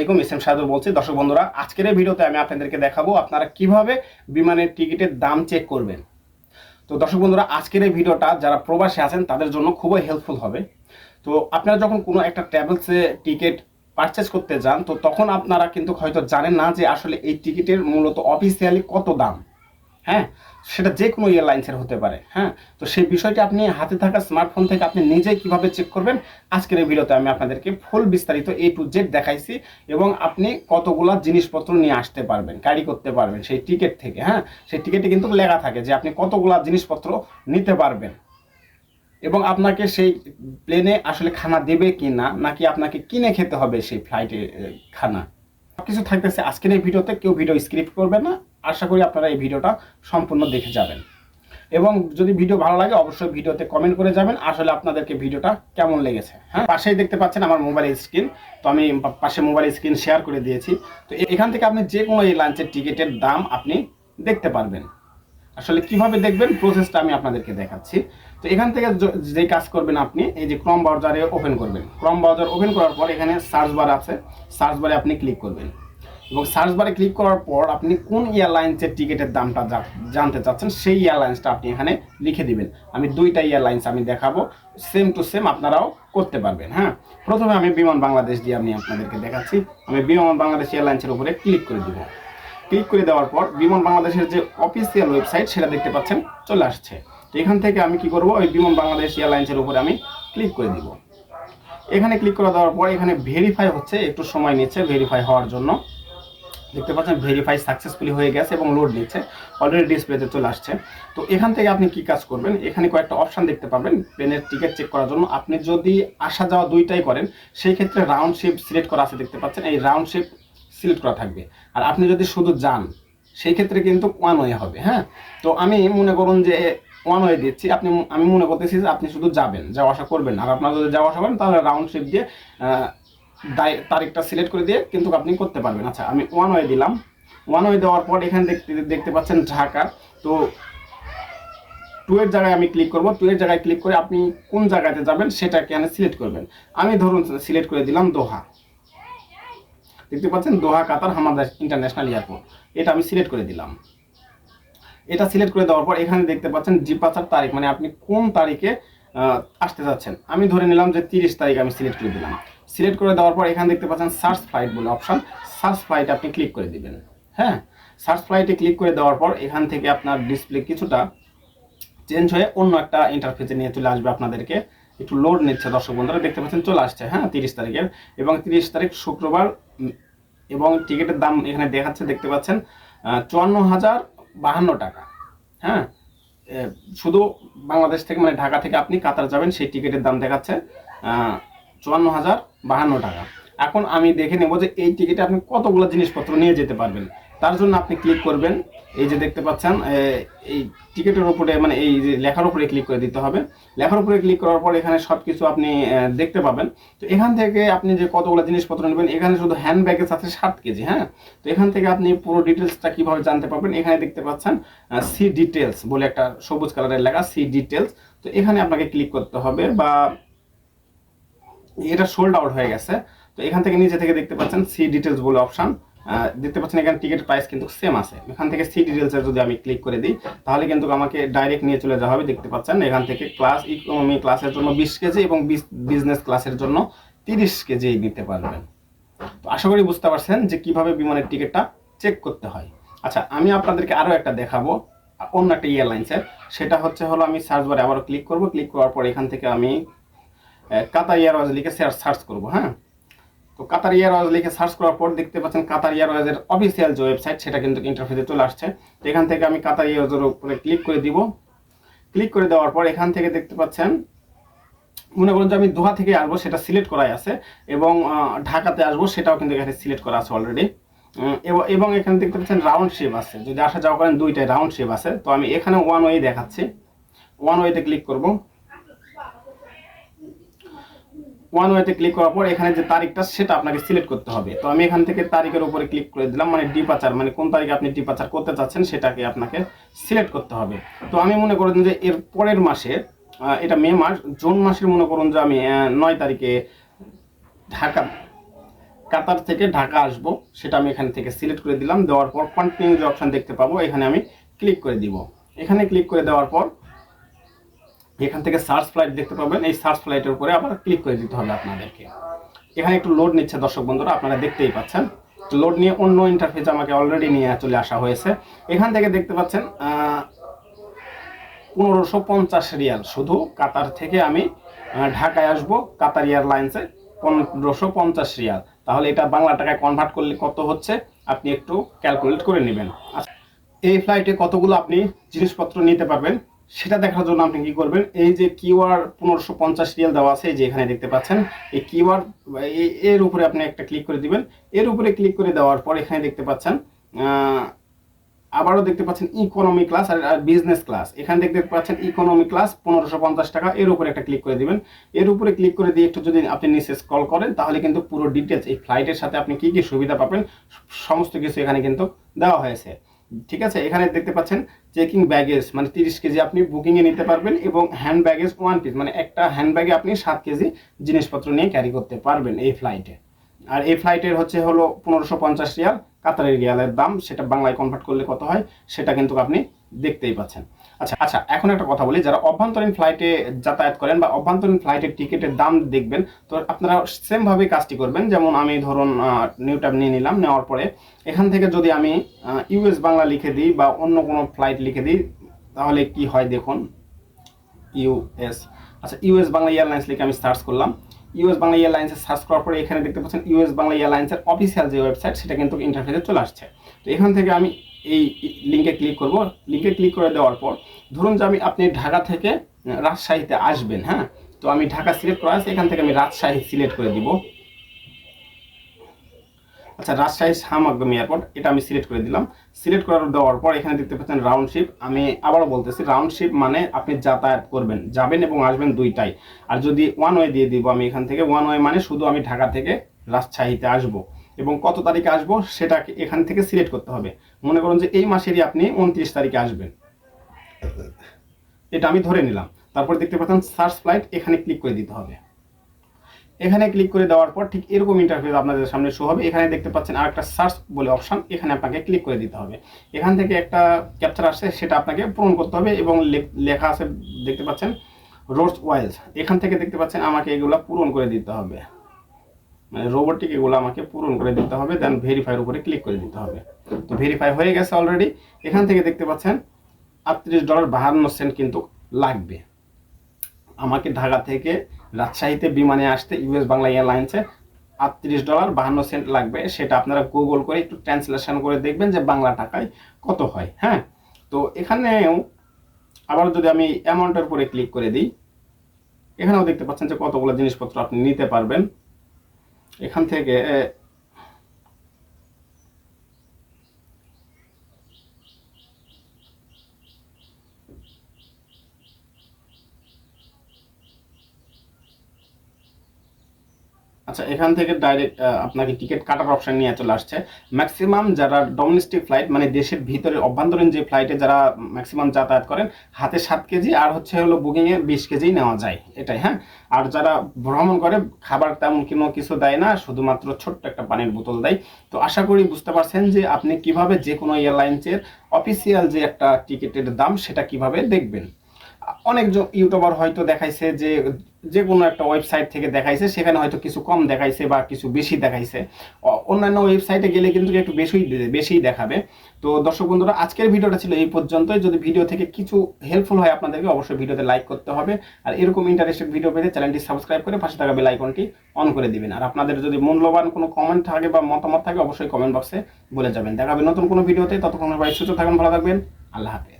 আলাইকুম, S M Sadur বলছি। দর্শক বন্ধুরা, আজকের এই ভিডিওতে আমি আপনাদেরকে দেখাবো আপনারা কীভাবে বিমানের টিকিটের দাম চেক করবেন। তো দর্শক বন্ধুরা, আজকের এই ভিডিওটা যারা প্রবাসী আছেন, তাদের জন্য খুবই হেল্পফুল হবে। তো আপনারা যখন কোনো একটা ট্রাভেলসে টিকিট পারচেস করতে যান, তো তখন আপনারা কিন্তু হয়তো জানেন না যে আসলে এই টিকিটের মূলত অফিসিয়ালি কত দাম। হ্যাঁ? সেটা যে কোনো এয়ারলাইন্সের হতে পারে হ্যাঁ? তো সেই বিষয়টি আপনি হাতে থাকা স্মার্টফোন থেকে আপনি নিজেই কীভাবে চেক করবেন? আজকের এই ভিডিওতে আমি আপনাদেরকে ফুল বিস্তারিত এ টু জেড দেখাইছি এবং আপনি কতগুলো জিনিসপত্র নিয়ে আসতে পারবেন ক্যারি করতে পারবেন সেই টিকিট থেকে হ্যাঁ? সেই টিকিটে কিন্তু লেখা থাকে যে আপনি কতগুলো জিনিসপত্র নিতে পারবেন। এবং আপনাকে সেই প্লেনে আসলে খানা দেবে কি না, নাকি আপনাকে কিনে খেতে হবে সেই ফ্লাইটে খানা। সব কিছু থাকতেছে আজকের এই ভিডিওতে কেউ ভিডিও স্ক্রিপ্ট করবে না। আশা করি আপনারা এই ভিডিওটা সম্পূর্ণ দেখে যাবেন। এবং যদি ভিডিও ভালো লাগে, অবশ্যই ভিডিওতে কমেন্ট করে যাবেন। আসলে আপনাদেরকে ভিডিওটা কেমন লেগেছে হ্যাঁ? পাশেই দেখতে পাচ্ছেন আমার মোবাইল স্ক্রিন তো আমি পাশে মোবাইল স্ক্রিন শেয়ার করে দিয়েছি। তো এখান থেকে আপনি যে কোনো এই লাঞ্চের টিকিটের দাম আপনি দেখতে পারবেন। আসলে কীভাবে দেখবেন প্রসেসটা আমি আপনাদেরকে দেখাচ্ছি। তো এখান থেকে য- কাজ করবেন আপনি, এই যে ক্রম ব্রাউজারে ওপেন করবেন। ক্রম ব্রাউজার ওপেন করার পর এখানে সার্চ বার আছে। সার্চ বারে আপনি ক্লিক করবেন। এবং সার্চ বারে ক্লিক করার পর আপনি কোন এয়ারলাইন্সের টিকিটের দামটা জানতে চাচ্ছেন, সেই এয়ারলাইন্সটা আপনি এখানে লিখে দিবেন। আমি দুইটা এয়ারলাইন্স আমি দেখাবো সেম টু সেম আপনারাও করতে পারবেন হ্যাঁ? প্রথমে আমি বিমান বাংলাদেশ দিয়ে আমি আপনাদেরকে দেখাচ্ছি। আমি বিমান বাংলাদেশ এয়ারলাইন্সের উপরে ক্লিক করে দিব। ক্লিক করে দেওয়ার পর বিমান বাংলাদেশের যে অফিসিয়াল ওয়েবসাইট সেটা দেখতে পাচ্ছেন, চলে আসছে। তো এখান থেকে আমি কি করব? ওই বিমান বাংলাদেশ এয়ারলাইন্সের উপরে আমি ক্লিক করে দিব। এখানে ক্লিক করে দেওয়ার পর এখানে ভেরিফাই হচ্ছে, একটু সময় নিচ্ছে ভেরিফাই হওয়ার জন্য। দেখতে পাচ্ছেন ভেরিফাই সাকসেসফুলি হয়ে গেছে এবং লোড নিচ্ছে অলরেডি ডিসপ্লেতে চলে আসছে। তো এখান থেকে আপনি কি কাজ করবেন? এখানে কয়েকটা অপশন দেখতে পাবেন প্লেনের টিকিট চেক করার জন্য। আপনি যদি আসা যাওয়া দুইটাই করেন, সেই ক্ষেত্রে রাউন্ড শিপ সিলেক্ট করা আছে, দেখতে পাচ্ছেন, এই রাউন্ড শিপ সিলেক্ট করা থাকবে। আর আপনি যদি শুধু যান, সেই ক্ষেত্রে কিন্তু ওয়ান ওয়ে হবে হ্যাঁ? তো আমি মনে করুন যে ওয়ান ওয়ে দিচ্ছি, আপনি আমি মনে করতেছি যে আপনি শুধু যাবেন, যাওয়া আসা করবেন আর আপনার যদি যাওয়া আসা করেন, তাহলে রাউন্ড শিপ দিয়ে তারিখটা সিলেক্ট করে দিয়ে কিন্তু আপনি করতে পারবেন। আচ্ছা আমি ওয়ান ওয়ে দিলাম। ওয়ান ওয়ে দেওয়ার পর এখানে দেখতে দেখতে পাচ্ছেন ঢাকা। তো টু এর জায়গায় আমি ক্লিক করব। টু এর জায়গায় ক্লিক করে আপনি কোন জায়গাতে যাবেন সেটা এখানে সিলেক্ট করবেন। আমি ধরুন সিলেক্ট করে দিলাম দোহা। দেখতে পাচ্ছেন Doha, Qatar Hamad international airport. এটা আমি সিলেক্ট করে দিলাম। এটা সিলেক্ট করে দেওয়ার পর এখানে দেখতে পাচ্ছেন ডিপাচার তারিখ মানে আপনি কোন তারিখে আসতে যাচ্ছেন। আমি ধরে নিলাম যে তিরিশ তারিখ আমি সিলেক্ট করে দিলাম। সিলেক্ট করে দেওয়ার পর এখানে দেখতে পাচ্ছেন সার্চ ফ্লাইট বলে অপশন সার্চ ফ্লাইট আপনি ক্লিক করে দিবেন। হ্যাঁ? সার্চ ফ্লাইটে ক্লিক করে দেওয়ার পর এখান থেকে আপনার ডিসপ্লে কিছুটা চেঞ্জ হয়ে অন্য একটা ইন্টারফেসে নিয়ে চলে আসবে আপনাদেরকে। একটু লোড নিচ্ছে দর্শক বন্ধুরা, দেখতে পাচ্ছেন চলে আসছে হ্যাঁ? তিরিশ তারিখের এবং তিরিশ তারিখ শুক্রবার এবং টিকিটের দাম এখানে দেখাচ্ছে, দেখতে পাচ্ছেন চুয়ান্ন হাজার বাহান্ন টাকা হ্যাঁ? শুধু বাংলাদেশ থেকে মানে ঢাকা থেকে আপনি কাতার যাবেন, সেই টিকিটের দাম দেখাচ্ছে চুয়ান্ন হাজার বাহান্ন টাকা। এখন আমি দেখে নেব যে এই টিকিটে আপনি কতগুলো জিনিসপত্র নিয়ে যেতে পারবেন। তার জন্য আপনি ক্লিক করবেন, এই যে দেখতে পাচ্ছেন এই টিকিটের উপরে মানে এই যে লেখার উপরে ক্লিক করে দিতে হবে। লেখার উপরে ক্লিক করার পর এখানে সব কিছু আপনি দেখতে পাবেন। তো এখান থেকে আপনি যে কতগুলো জিনিসপত্র নেবেন, এখানে শুধু হ্যান্ড ব্যাগের সাথে সাত কেজি হ্যাঁ? তো এখান থেকে আপনি পুরো ডিটেলসটা কীভাবে জানতে পারবেন, এখানে দেখতে পাচ্ছেন সি ডিটেলস বলে একটা সবুজ কালারের লেখা সি ডিটেলস তো এখানে আপনাকে ক্লিক করতে হবে বা এটা সোল্ড আউট হয়ে গেছে। তো এখান থেকে নিচে থেকে দেখতে পাচ্ছেন সি ডিটেলস বলে অপশন দেখতে পাচ্ছেন এখানে টিকিট প্রাইস কিন্তু সেম আছে। এখান থেকে সি ডিটেলস যদি আমি ক্লিক করে দিই, তাহলে কিন্তু আমাকে ডাইরেক্ট নিয়ে চলে যাওয়া হবে। দেখতে পাচ্ছেন এখান থেকে ক্লাস ইকোনমি ক্লাসের জন্য বিশ কেজি এবং বিজনেস ক্লাসের জন্য তিরিশ কেজি নিতে পারবেন। তো আশা করি বুঝতে পারছেন যে কীভাবে বিমানের টিকিটটা চেক করতে হয়। আচ্ছা আমি আপনাদেরকে আরও একটা দেখাবো, অন্য একটা এয়ারলাইন্সের সেটা হচ্ছে হলো আমি সার্চ বারে আবারও ক্লিক করব। ক্লিক করার পর এখান থেকে আমি কাতার এয়ারওয়েজ লিখে সার্চ করব হ্যাঁ? তো কাতার এয়ারওয়েজ লিখে সার্চ করার পর দেখতে পাচ্ছেন কাতার এয়ারওয়েজের অফিসিয়াল যে ওয়েবসাইট সেটা কিন্তু ইন্টারফেসে চলে আসছে। তো এখান থেকে আমি কাতার এয়ারওয়েজের উপরে ক্লিক করে দিব। ক্লিক করে দেওয়ার পর এখান থেকে দেখতে পাচ্ছেন, মনে করুন যে আমি দোহা থেকে আসব, সেটা সিলেক্ট করাই আছে, এবং ঢাকাতে আসব, সেটাও কিন্তু এখানে সিলেক্ট করা আছে অলরেডি এবং এখানে দেখতে পাচ্ছেন রাউন্ড শেপ আছে। যদি আসা যাওয়া করেন দুইটাই রাউন্ড শেপ আছে। তো আমি এখানে ওয়ান ওয়ে দেখাচ্ছি। ওয়ান ওয়েতে ক্লিক করব। ওয়ান ওয়েতে ক্লিক করার পর এখানে যে তারিখটা সেটা আপনাকে সিলেক্ট করতে হবে। তো আমি এখান থেকে তারিখের উপরে ক্লিক করে দিলাম মানে ডিপাচার মানে কোন তারিখে আপনি ডিপাচার করতে চাচ্ছেন সেটাকে আপনাকে সিলেক্ট করতে হবে। তো আমি মনে করেন যে এর পরের মাসে এটা মে মাস, জুন মাসের মনে করুন যে আমি নয় তারিখে ঢাকা, কাতার থেকে ঢাকা আসব, সেটা আমি এখান থেকে সিলেক্ট করে দিলাম। দেওয়ার পর কন্টিনিউ যে অপশন দেখতে পাবো, এখানে আমি ক্লিক করে দিব। এখানে ক্লিক করে দেওয়ার পর এখান থেকে সার্চ ফ্লাইট দেখতে পাবেন এই সার্চ ফ্লাইটের উপরে আবার ক্লিক করে দিতে হবে আপনাদেরকে। এখানে একটু লোড নিচ্ছে দর্শক বন্ধুরা আপনারা দেখতেই পাচ্ছেন। লোড নিয়ে অন্য ইন্টারফেস আমাকে অলরেডি নিয়ে চলে আসা হয়েছে। এখান থেকে দেখতে পাচ্ছেন পনেরোশো পঞ্চাশ রিয়াল। শুধু কাতার থেকে আমি ঢাকায় আসব কাতার এয়ারলাইন্সে পনেরোশো পঞ্চাশ রিয়াল। তাহলে এটা বাংলা টাকায় কনভার্ট করলে কত হচ্ছে? আপনি একটু ক্যালকুলেট করে নেবেন। আচ্ছা, এই ফ্লাইটে কতগুলো আপনি জিনিসপত্র নিতে পারবেন? সেটা দেখার জন্য আপনি কি করবেন? এই যে কিউআর পনেরোশো পঞ্চাশ রিয়াল দেওয়া আছে যে এখানে দেখতে পাচ্ছেন, এই কিউআর এর উপরে আপনি একটা ক্লিক করে দিবেন। এর উপরে ক্লিক করে দেওয়ার পর এখানে দেখতে পাচ্ছেন আবারও দেখতে পাচ্ছেন ইকোনমি ক্লাস আর বিজনেস ক্লাস এখানে দেখতে পাচ্ছেন ইকোনমি ক্লাস পনেরোশো পঞ্চাশ টাকা, এর উপরে একটা ক্লিক করে দিবেন। এর উপরে ক্লিক করে দিয়ে একটু যদি আপনি নিচে স্ক্রল করেন, তাহলে কিন্তু পুরো ডিটেলস এই ফ্লাইটের সাথে আপনি কি কি সুবিধা পাবেন, সমস্ত কিছু এখানে কিন্তু দেওয়া হয়েছে। ঠিক আছে? এখানে দেখতে পাচ্ছেন চেকিং ব্যাগেজ মানে তিরিশ কেজি আপনি বুকিংয়ে নিতে পারবেন এবং হ্যান্ড ব্যাগেজ ওয়ান পিস মানে একটা হ্যান্ড ব্যাগে আপনি সাত কেজি জিনিসপত্র নিয়ে ক্যারি করতে পারবেন এই ফ্লাইটে আর এই ফ্লাইটের হচ্ছে হলো পনেরোশো পঞ্চাশ রিয়াল, কাতারের রিয়ালের দাম, সেটা বাংলায় কনভার্ট করলে কত হয়, সেটা কিন্তু আপনি দেখতেই পাচ্ছেন। আচ্ছা আচ্ছা এখন একটা কথা বলি। যারা অভ্যন্তরীণ ফ্লাইটে যাতায়াত করেন বা অভ্যন্তরীণ ফ্লাইটের টিকিটের দাম দেখবেন, তো আপনারা সেমভাবেই কাজটি করবেন। যেমন আমি ধরুন নিউ ট্যাব নিয়ে নিলাম, নেওয়ার পরে এখান থেকে যদি আমি ইউএস বাংলা লিখে দিই বা অন্য কোনো ফ্লাইট লিখে দিই, তাহলে কি হয় দেখুন? ইউএস আচ্ছা ইউএস বাংলা এয়ারলাইন্স লিখে আমি সার্চ করলাম। ইউএস বাংলা এয়ারলাইন্সে সার্চ করার পরে এখানে দেখতে পাচ্ছেন ইউএস বাংলা এয়ারলাইন্সের অফিসিয়াল যে ওয়েবসাইট সেটা কিন্তু ইন্টারফেসে চলে আসছে। তো এখান থেকে আমি এই লিঙ্কে ক্লিক করব। লিঙ্কে ক্লিক করে দেওয়ার পর, ধরুন যে আমি আপনি ঢাকা থেকে রাজশাহীতে আসবেন হ্যাঁ? তো আমি ঢাকা সিলেক্ট করা আছে, এখান থেকে আমি রাজশাহী সিলেক্ট করে দিব। আচ্ছা রাজশাহী সামাগম এয়ারপোর্ট এটা আমি সিলেক্ট করে দিলাম। সিলেক্ট করার দেওয়ার পর, এখানে দেখতে পাচ্ছেন রাউন্ড শিপ আমি আবারও বলতেছি রাউন্ড শিপ মানে আপনি যাতায়াত করবেন, যাবেন এবং আসবেন দুইটাই। আর যদি ওয়ান ওয়ে দিয়ে দিব আমি এখান থেকে ওয়ান ওয়ে মানে শুধু আমি ঢাকা থেকে রাজশাহীতে আসব। এবং কত তারিখে আসব সেটা এখান থেকে সিলেক্ট করতে হবে। মনে করুন যে এই মাসেরই আপনি উনত্রিশ তারিখে আসবেন। এটা আমি ধরে নিলাম। তারপর দেখতে পাচ্ছেন সার্চ ফ্লাইট এখানে ক্লিক করে দিতে হবে। এখানে ক্লিক করে দেওয়ার পর ঠিক এরকম ইন্টারফেস আপনাদের সামনে শো হবে। এখানে দেখতে পাচ্ছেন আর একটা সার্চ বলে অপশন এখানে আপনাকে ক্লিক করে দিতে হবে। এখান থেকে একটা ক্যাপচার আসছে, সেটা আপনাকে পূরণ করতে হবে এবং লেখা আছে দেখতে পাচ্ছেন রোডস ওয়াইলস এখান থেকে দেখতে পাচ্ছেন আমাকে এগুলো পূরণ করে দিতে হবে। মানে রোবটিক এগুলো আমাকে পূরণ করে দিতে হবে দেন ভেরিফাইয়ের উপরে ক্লিক করে দিতে হবে। তো ভেরিফাই হয়ে গেছে অলরেডি এখান থেকে দেখতে পাচ্ছেন, আটত্রিশ ডলার বাহান্ন সেন্ট কিন্তু লাগবে। আমাকে ঢাকা থেকে রাজশাহীতে বিমানে আসতে ইউএস বাংলা এয়ারলাইন্সে আটত্রিশ ডলার বাহান্ন সেন্ট লাগবে। সেটা আপনারা গুগল করে একটু ট্রান্সলেশন করে দেখবেন যে বাংলা টাকায় কত হয় হ্যাঁ? তো এখানেও আবার যদি আমি অ্যামাউন্টের উপরে ক্লিক করে দিই, এখানেও দেখতে পাচ্ছেন যে কতগুলো জিনিসপত্র আপনি নিতে পারবেন। এখান থেকে আচ্ছা এখান থেকে ডাইরেক্ট আপনাকে টিকিট কাটার অপশন নিয়ে চলে আসছে। ম্যাক্সিমাম যারা ডোমেস্টিক ফ্লাইট মানে দেশের ভিতরে অভ্যন্তরীণ যে ফ্লাইটে যারা ম্যাক্সিমাম যাতায়াত করেন, হাতে সাত কেজি আর হচ্ছে হলো বুকিংয়ে বিশ কেজি নেওয়া যায়, এটাই হ্যাঁ? আর যারা ভ্রমণ করে, খাবার তেমন কোনো কিছু দেয় না, শুধুমাত্র ছোট্ট একটা পানির বোতল দেয়। তো আশা করি বুঝতে পারছেন যে আপনি কীভাবে যে কোনো এয়ারলাইন্সের অফিসিয়াল যে একটা টিকিটের দাম, সেটা কীভাবে দেখবেন। অনেক ইউটিউবার হয়তো দেখাইছে যে যে কোনো একটা ওয়েবসাইট থেকে দেখাইছে, সেখানে হয়তো কিছু কম দেখাইছে বা কিছু বেশি দেখাইছে। অন্যান্য ওয়েবসাইটে গেলে কিন্তু একটু বেশি বেশিই দেখাবে। তো দর্শক বন্ধুরা, আজকের ভিডিওটা ছিল এই পর্যন্তই। যদি ভিডিও থেকে কিছু হেল্পফুল হয় আপনাদেরকে, অবশ্যই ভিডিওতে লাইক করতে হবে। আর এরকম ইন্টারেস্টেড ভিডিও পেতে চ্যানেলটি সাবস্ক্রাইব করে পাশে থাকা বেল আইকনটি অন করে দিবেন। আর আপনাদের যদি মূল্যবান কোনো কমেন্ট থাকে বা মতামত থাকে, অবশ্যই কমেন্ট বক্সে বলে যাবেন। দেখা হবে নতুন কোনো ভিডিওতে ততক্ষণ ভাই সুস্থ থাকুন, ভালো থাকবেন। আল্লাহ হাফেজ।